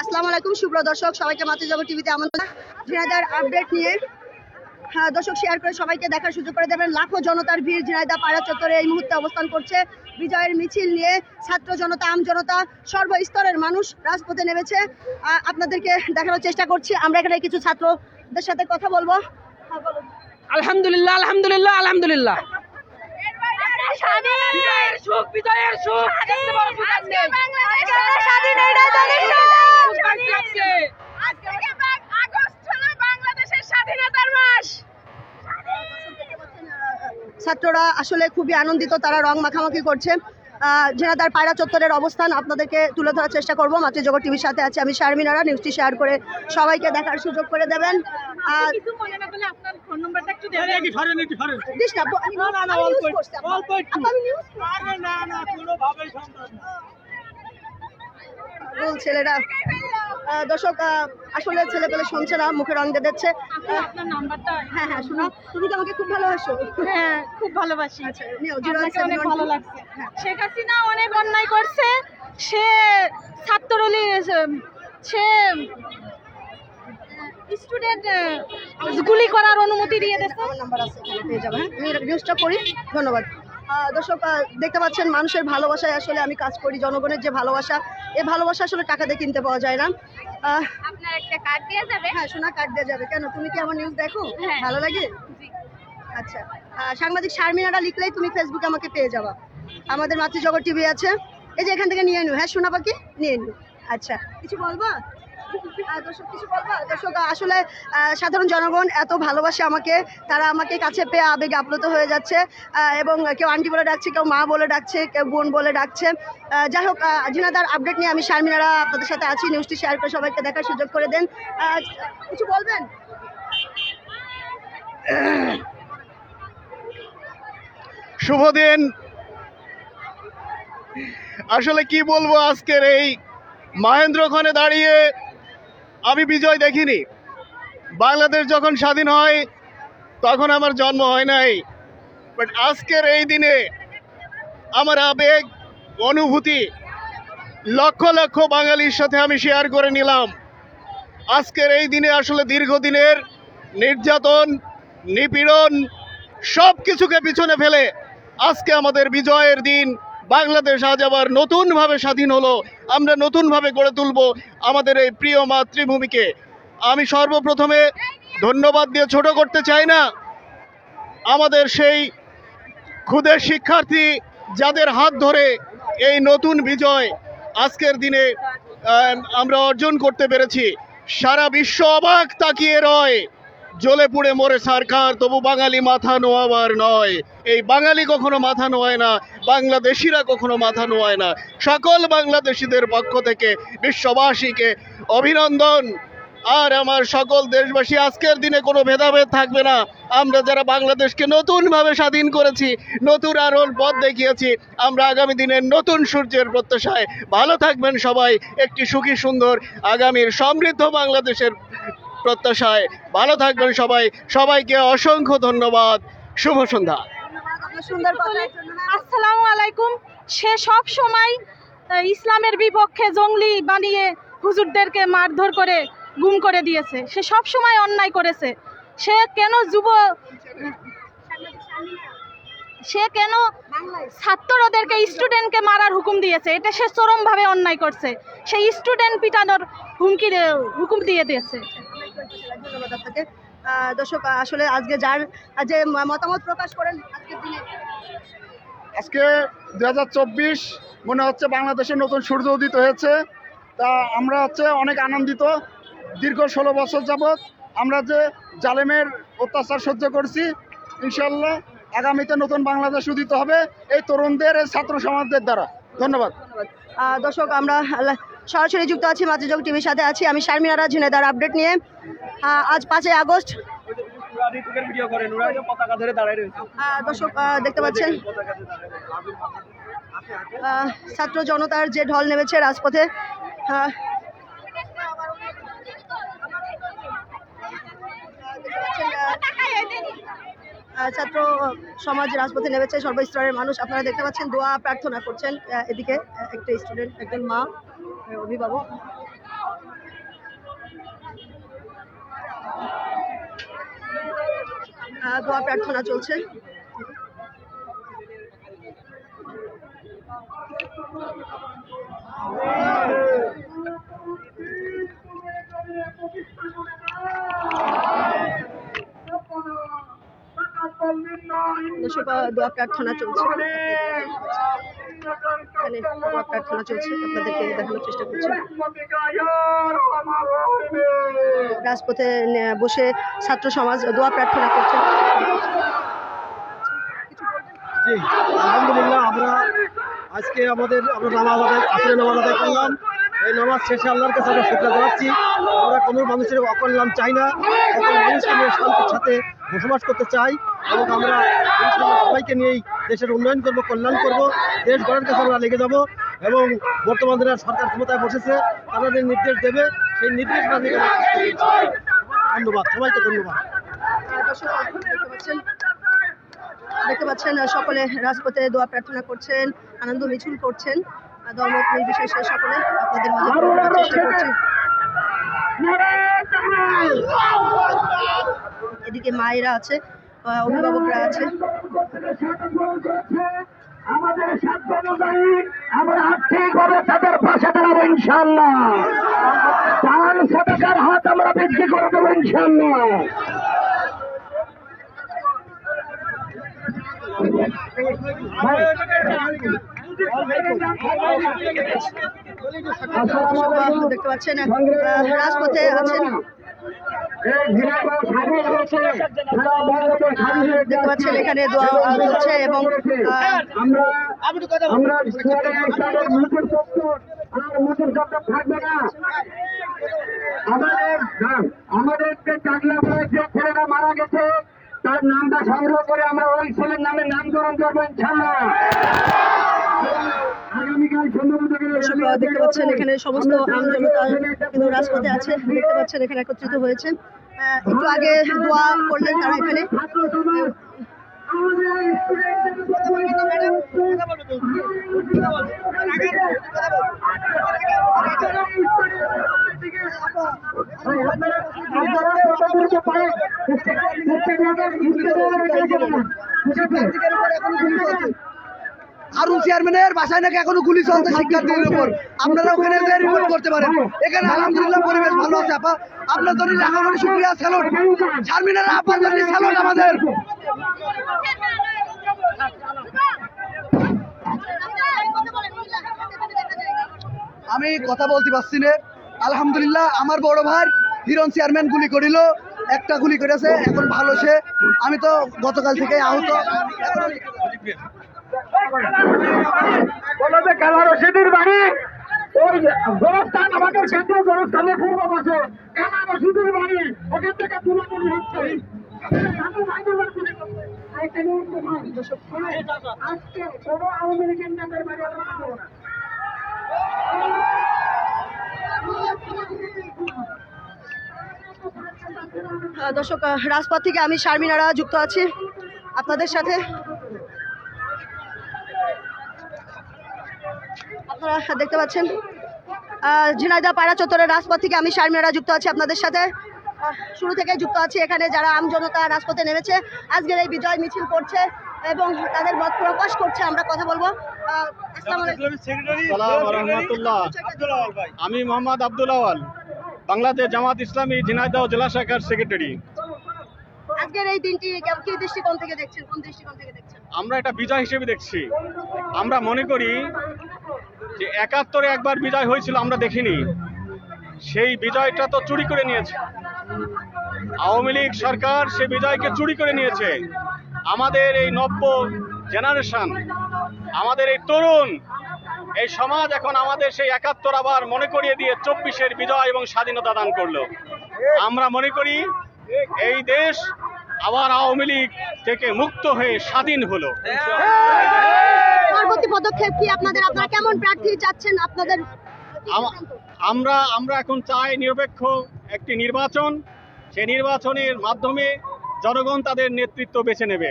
আসসালামু আলাইকুম শুভ্র দর্শক সবাইকে মাতৃজগৎ টিভিতে আমন্ত্রণ। ঝিনাইদার আপডেট নিয়ে হ্যাঁ, দর্শক শেয়ার করে সবাইকে দেখার সুযোগ করে দেবেন। লাখো জনতার ভিড় ঝিনাইদা পাড়া চত্বরে এই মুহূর্তে অবস্থান করছে। বিজয়ের মিছিল নিয়ে ছাত্র জনতা আম জনতা সর্বস্তরের মানুষ রাজপথে নেমেছে। আপনাদেরকে দেখানোর চেষ্টা করছি। আমরা এখানে কিছু ছাত্রদের সাথে কথা বলব। হ্যাঁ, আলহামদুলিল্লাহ আলহামদুলিল্লাহ আলহামদুলিল্লাহ। সুখ বিজয়ের সুখ। ছাত্ররা আসলে খুবই আনন্দিত তারা রং মাখামাখি করছে। আহ, ঝিনাইদার পায়রা চত্বরের অবস্থান আপনাদেরকে তুলে ধরার চেষ্টা করব। মাতৃজগৎ টিভির সাথে আছে আমি শারমিনারা। নিউজটি শেয়ার করে সবাইকে দেখার সুযোগ করে দেবেন। আর দিস না, ব- আমি news করছি, আপা। আপা, আমি news করছি। বল ছেলেরা। আহ, দর্শক আহ, আসলে ছেলে পেলে শুনছে না মুখে রং দিয়ে দিচ্ছে। আহ, হ্যাঁ হ্যাঁ শোনো তুমি তো আমাকে খুব ভালোবাসো। হ্যাঁ খুব ভালোবাসি। আচ্ছা আপনাকে অনেক ভালো লাগছে। হ্যাঁ। শেখ হাসিনা অনেক অন্যায় করছে। সে ছাত্রলী সে স্টুডেন্ট গুলি করার অনুমতি দিয়ে দিয়েছে আমার নাম্বার আছে পেয়ে যাবেন। আমি নিউজটা করি। ধন্যবাদ। দর্শক দেখতে পাচ্ছেন মানুষের ভালোবাসায় আসলে আমি কাজ করি। জনগণের যে ভালোবাসা এই ভালোবাসা আসলে টাকা দিয়ে কিনতে পাওয়া যায় না। আপনার একটা কার্ড দিয়ে যাবে। হ্যাঁ শোনা কাট দেওয়া যাবে। কেন? তুমি কি আমার নিউজ দেখো? হ্যাঁ। ভালো লাগে? আচ্ছা। সাংবাদিক শারমিনারা লিখলেই তুমি ফেসবুকে আমাকে পেয়ে যাবা। আমাদের মাতৃজগৎ টিভি আছে। এই যে এখান থেকে নিয়ে নিও। হ্যাঁ শোনা পাখি? নিয়ে নিও। আচ্ছা। কিছু বলবা? দর্শক, কিছু বলবা? দর্শক, আসলে সাধারণ জনগণ এত ভালোবাসে আমাকে, তারা আমাকে কাছে পেয়ে আবেগে আপ্লুত হয়ে যাচ্ছে এবং কেউ আন্টি বলে ডাকছে, কেউ মা বলে ডাকছে, কেউ বোন বলে ডাকছে। যাই হোক জিনাদার আপডেট নিয়ে আমি শারমিনারা আপনাদের সাথে আছি নিউজটি শেয়ার করে সবাইকে দেখার সুযোগ করে দেন। কিছু বলবেন? শুভ দিন। আসলে কি বলব, আজকের এই মহেন্দ্র মহেন্দ্রক্ষণে দাঁড়িয়ে আমি বিজয় দেখিনি। বাংলাদেশ যখন স্বাধীন হয়, তখন আমার জন্ম হয় নাই। বাট আজকের এই দিনে আমার আবেগ, অনুভূতি লক্ষ লক্ষ বাঙালির সাথে আমি শেয়ার করে নিলাম। আজকের এই দিনে আসলে দীর্ঘদিনের নির্যাতন, নিপীড়ন সব কিছুকে পিছনে ফেলে আজকে আমাদের বিজয়ের দিন। বাংলাদেশ আজ আবার নতুনভাবে স্বাধীন হলো। আমরা নতুনভাবে গড়ে তুলব আমাদের এই প্রিয় মাতৃভূমিকে। আমি সর্বপ্রথমে ধন্যবাদ দিয়ে ছোট করতে চাই না। আমাদের সেই ক্ষুদের শিক্ষার্থী যাদের হাত ধরে এই নতুন বিজয় আজকের দিনে আমরা অর্জন করতে পেরেছি। সারা বিশ্ব অবাক তাকিয়ে রয়। জ্বলে পুড়ে মরে সরকার, তবু বাঙালি মাথা নোয়াবার নয়। এই বাঙালি কখনো মাথা নোয়ায় না, বাংলাদেশিরা কখনো মাথা নোয়ায় না। সকল বাংলাদেশিদের পক্ষ থেকে বিশ্ববাসীকে অভিনন্দন। আর আমার সকল দেশবাসী, আজকের দিনে কোনো ভেদাভেদ থাকবে না। আমরা যারা বাংলাদেশকে নতুনভাবে স্বাধীন করেছি, নতুন আরোল পথ দেখিয়েছি, আমরা আগামী দিনের নতুন সূর্যের প্রত্যাশায় ভালো থাকবেন সবাই। একটি সুখী, সুন্দর, আগামীর সমৃদ্ধ বাংলাদেশের প্রত্যাশায় ভালো থাকবেন সবাই। সবাইকে অসংখ্য ধন্যবাদ। শুভ সন্ধ্যা। আসসালামু আলাইকুম। সে সব সময় ইসলামের বিপক্ষে জঙ্গলি বানিয়ে হুজুরদেরকে মারধর করে গুম করে দিয়েছে। সে সব সময় অন্যায় করেছে। সে কেন যুব, সে কেন ছাত্রদেরকে, স্টুডেন্টকে মারার হুকুম দিয়েছে? এটা সে চরমভাবে অন্যায় করছে। সেই স্টুডেন্ট পিটানোর হুমকি হুকুম দিয়ে দিয়েছে। ধন্যবাদ আপনাকে। দর্শক আসলে আজকে যার যে মতামত প্রকাশ করেন আজকের দিনে। আজকে দুহাজার চব্বিশ মনে হচ্ছে বাংলাদেশের নতুন সূর্য উদিত হয়েছে। তা আমরা হচ্ছে অনেক আনন্দিত। দীর্ঘ ষোলো বছর যাবৎ আমরা যে জালেমের অত্যাচার সহ্য করছি ইনশাল্লাহ আগামীতে নতুন বাংলাদেশ উদিত হবে এই তরুণদের এই ছাত্র সমাজদের দ্বারা। ধন্যবাদ। দর্শক আমরা সরাসরি যুক্ত আছি মাতৃযোগ টিভির সাথে আছি। আমি শারমিনারা ঝিনেদার আপডেট নিয়ে। আজ পাঁচই আগস্ট। দর্শক দেখতে পাচ্ছেন। ছাত্র জনতার যে ঢল নেমেছে রাজপথে ছাত্র সমাজ রাজপথে নেমেছে সর্বস্তরের মানুষ। আপনারা দেখতে পাচ্ছেন, দোয়া প্রার্থনা করছেন এদিকে একটা স্টুডেন্ট একজন মা অভিভাবক। দোয়া প্রার্থনা চলছে। দোয়া প্রার্থনা চলছে। এখানে দোয়া প্রার্থনা চলছে, আপনাদেরকে দেখানোর চেষ্টা করছি। রাজপথে বসে ছাত্র সমাজ দোয়া প্রার্থনা করছে। আলহামদুলিল্লাহ, আমরা আজকে আমাদের, আমরা নামাজ আদায় আসলে নামাজ আদায় করলাম। এই নামাজ শেষে আল্লাহর কাছে আমরা শুক্র জানাচ্ছি আমরা কোনো মানুষের অকল্যাণ চাই না সকল মানুষকে নিয়ে শান্তির সাথে বসবাস করতে চাই। এবং আমরা সবাইকে নিয়েই দেশের উন্নয়ন করব কল্যাণ করব দেশ গড়ার কাছে আমরা লেগে যাব এবং বর্তমান দিনের সরকার ক্ষমতায় বসেছে তারা যে নির্দেশ দেবে সেই নির্দেশ। ধন্যবাদ সবাইকে ধন্যবাদ দেখতে পাচ্ছেন সকলে রাজপথে দোয়া প্রার্থনা করছেন আনন্দ মিছিল করছেন আহ, ধর্ম নির্বিশেষে সকলে আপনাদের মাঝে চেষ্টা করছি এদিকে মায়েরা আছে অভিভাবকরা আছে আমাদের সাধ্য অনুযায়ী আমরা আর্থিকভাবে তাদের পাশে দাঁড়াবো ইনশাল্লাহ সদকার হাত আমরা বৃদ্ধি করে দেবো ইনশাল্লাহ দেখতে পাচ্ছেন রাজপথে আছেন। পাচ্ছেন এখানে দোয়া এবং আমাদের আমাদের যে চাকলাপাড়ায় যে ছেলেটা মারা গেছে তার নামটা সংগ্রহ করে আমরা ওই ছেলের নামে নামকরণ করব ইনশাল্লাহ আগামীকাল দর্শক দেখতে পাচ্ছেন এখানে সমস্ত আমজনতা কিন্তু রাজপথে আছে, দেখতে পাচ্ছেন এখানে একত্রিত হয়েছে। একটু আগে দোয়া করলেন তারা এখানে। ছাত্র আমাদের চেয়ারম্যানের বাসায় নাকি এখনও গুলি চলছে শিক্ষার্থীদের উপর? আপনারা ওখানে রিপোর্ট করতে পারেন। এখানে আলহামদুলিল্লাহ পরিবেশ ভালো আছে, আপা। আপনার জন্য শুক্রিয়া আপার জন্য আমাদের। আমি কথা বলতে পারছি না। আলহামদুলিল্লাহ, আমার বড় ভাই হিরণ চেয়ারম্যান গুলি করিল। একটা গুলি করেছে, এখন ভালো সে। আমি তো গতকাল থেকে আহত। বলো যে কালা রশিদির বাড়ি। ওই গোরস্থান আমাদের কেন্দ্রীয় পূর্ব কালা রশিদির বাড়ি, ওখান থেকে হচ্ছে দর্শক রাজপথ থেকে আমি শারমিনারা যুক্ত আছি। আপনাদের সাথে আপনারা দেখতে পাচ্ছেন। আহ, ঝিনাইদহ পায়রা চত্বরের রাজপথ থেকে আমি শারমিনারা যুক্ত আছি আপনাদের সাথে। শুরু থেকে যুক্ত আছি এখানে যারা আমজনতা রাজপথে নেমেছে। আজকের এই বিজয় মিছিল করছে এবং তাদের মত প্রকাশ করছে আমরা কথা বলব। আহ, আসসালামু আলাইকুম। সালাম রহমতুল্লাহ। আমি মোহাম্মদ আব্দুল আওয়াল বাংলাদেশ জামাত ইসলামী ঝিনাইদহ জেলা শাখার সেক্রেটারি। আজকের এই দিনটি কেমন- কি দৃষ্টিকোণ থেকে দেখছেন? কোন দৃষ্টিকোণ থেকে দেখছেন? আমরা এটা বিজয় হিসেবে দেখছি। আমরা মনে করি যে একাত্তরে একবার বিজয় হয়েছিল, আমরা দেখিনি। সেই বিজয়টা তো চুরি করে নিয়েছে। আওয়ামী লীগ সরকার সেই বিজয়কে চুরি করে নিয়েছে। আমাদের এই নব্য জেনারেশন, আমাদের এই তরুণ, এই সমাজ এখন আমাদের সেই একাত্তর আবার মনে করিয়ে দিয়ে চব্বিশের বিজয় এবং স্বাধীনতা দান করল। আমরা মনে করি, এই দেশ আবার আওয়ামী লীগ থেকে মুক্ত হয়ে স্বাধীন হলো। পরবর্তী পদক্ষেপ কি আপনাদের? আপনারা কেমন প্রার্থী চাচ্ছেন আপনাদের? আমরা আমরা এখন চাই নিরপেক্ষ একটি নির্বাচন। সেই নির্বাচনের মাধ্যমে জনগণ তাদের নেতৃত্ব বেছে নেবে।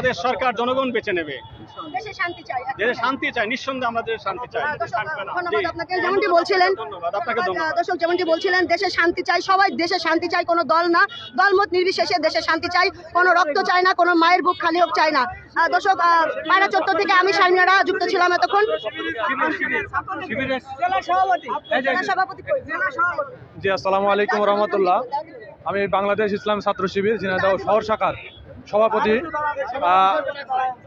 তাদের সরকার জনগণ বেছে নেবে। দেশে শান্তি চাই দেশে শান্তি চাই নিঃসন্দেহে আমরা দেশে শান্তি চাই। ধন্যবাদ আপনাকে। যেমনটি বলছিলেন ধন্যবাদ আপনাকে আহ, ধন্যবাদ। দর্শক যেমনটি বলছিলেন দেশে শান্তি চাই সবাই দেশে শান্তি চাই কোনো দল না। দলমত নির্বিশেষে দেশে শান্তি চাই কোনো রক্ত চাই না কোনো মায়ের বুক খালি হোক চাই না। দর্শক পায়রা চত্বর থেকে আমি শারমিনারা যুক্ত ছিলাম এতক্ষণ। জেলা সভাপতি কই? জি আসসালামু আলাইকুম রহমতুল্লাহ। আমি বাংলাদেশ ইসলাম ছাত্র শিবির ঝিনাইদহ শহর শাখার সভাপতি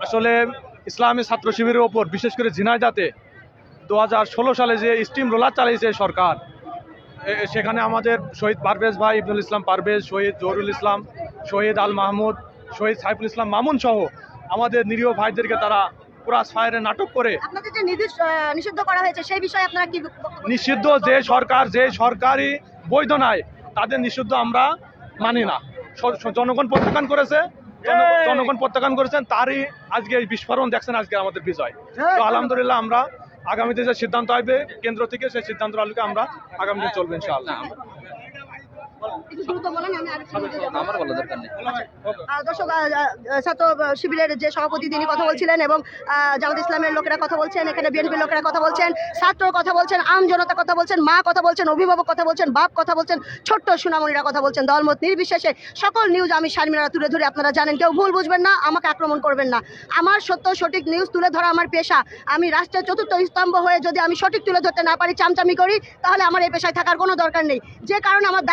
আসলে ইসলামী ছাত্র শিবিরের ওপর বিশেষ করে ঝিনাইদাতে দু হাজার ষোলো সালে যে স্টিম রোলার চালিয়েছে সরকার সেখানে আমাদের শহীদ পারভেজ ভাই ইবনুল ইসলাম পারভেজ শহীদ জহরুল ইসলাম শহীদ আল মাহমুদ শহীদ সাইফুল ইসলাম মামুন সহ আমাদের নিরীহ ভাইদেরকে তারা ক্রাস ফায়ারে নাটক করে নিষিদ্ধ করা হয়েছে সেই বিষয়ে আপনারা কি নিষিদ্ধ যে সরকার যে সরকারি বৈধ নাই তাদের নিষিদ্ধ আমরা মানি না। জনগণ প্রত্যাখ্যান করেছে জনগণ প্রত্যাখ্যান করেছেন তারই আজকে এই বিস্ফোরণ দেখছেন আজকে আমাদের বিজয়। তো আলহামদুলিল্লাহ আমরা আগামীতে যে সিদ্ধান্ত আসবে কেন্দ্র থেকে সেই সিদ্ধান্ত আলোকে আমরা আগামীতে চলবে ইনশাআল্লাহ। দর্শক ছাত্র শিবিরের যে সভাপতি তিনি কথা বলছিলেন এবং জামাত ইসলামের লোকেরা কথা বলছেন এখানে বিএনপির লোকেরা কথা বলছেন ছাত্র কথা বলছেন আম জনতা কথা বলছেন মা কথা বলছেন অভিভাবক কথা বলছেন বাপ কথা বলছেন ছোট্ট সুনামণিরা কথা বলছেন দলমত নির্বিশেষে সকল নিউজ আমি শারমিনারা তুলে ধরে আপনারা জানেন কেউ ভুল বুঝবেন না আমাকে আক্রমণ করবেন না। আমার সত্য সঠিক নিউজ তুলে ধরা আমার পেশা। আমি রাষ্ট্রের চতুর্থ স্তম্ভ হয়ে যদি আমি সঠিক তুলে ধরতে না পারি চামচামি করি তাহলে আমার এই পেশায় থাকার কোনো দরকার নেই। যে কারণে আমার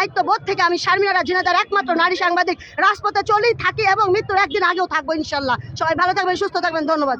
দায়িত্ববোধ থেকে আমি শারমিনারা জিনাদার একমাত্র নারী সাংবাদিক। রাজপথে চলেই থাকি এবং মৃত্যুর একদিন আগেও থাকব ইনশাল্লাহ। সবাই ভালো থাকবেন, সুস্থ থাকবেন, ধন্যবাদ।